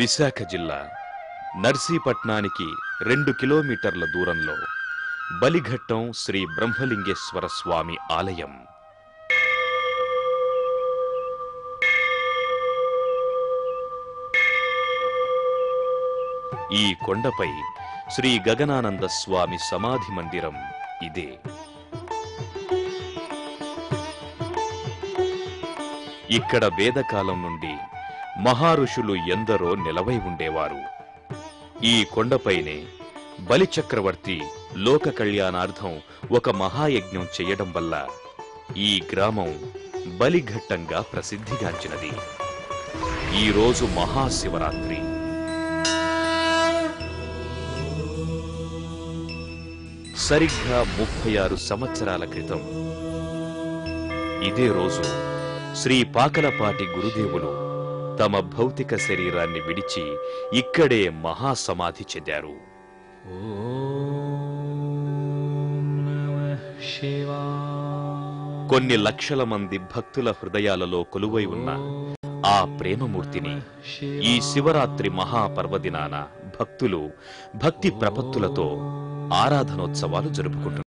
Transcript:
విశాఖ జిల్లా నర్సీపట్నానికి రెండు కిలోమీటర్ల దూరంలో బలిఘట్టం శ్రీ బ్రహ్మలింగేశ్వర స్వామి ఆలయం. ఈ కొండపై శ్రీ గగనానంద స్వామి సమాధి మందిరం ఇదే. ఇక్కడ వేదకాలం నుండి మహారుషులు ఎందరో నిలవై ఉండేవారు. ఈ కొండపైనే బలిచక్రవర్తి లోక కళ్యాణార్థం ఒక మహాయజ్ఞం చేయడం వల్ల ఈ గ్రామం బలిఘట్టంగా ప్రసిద్ధిగాంచినది. ఈ రోజు మహాశివరాత్రి. సరిగ్గా ముప్పై ఆరు సంవత్సరాల క్రితం. ఇదే రోజు శ్రీ పాకలపాటి గురుదేవులు తమ భౌతిక శరీరాన్ని విడిచి ఇక్కడే మహాసమాధి చెందారు. కొన్ని లక్షల మంది భక్తుల హృదయాలలో కొలువై ఉన్న ఆ ప్రేమమూర్తిని ఈ శివరాత్రి మహాపర్వదినాన భక్తులు భక్తి ప్రపత్తులతో ఆరాధనోత్సవాలు జరుపుకుంటున్నారు.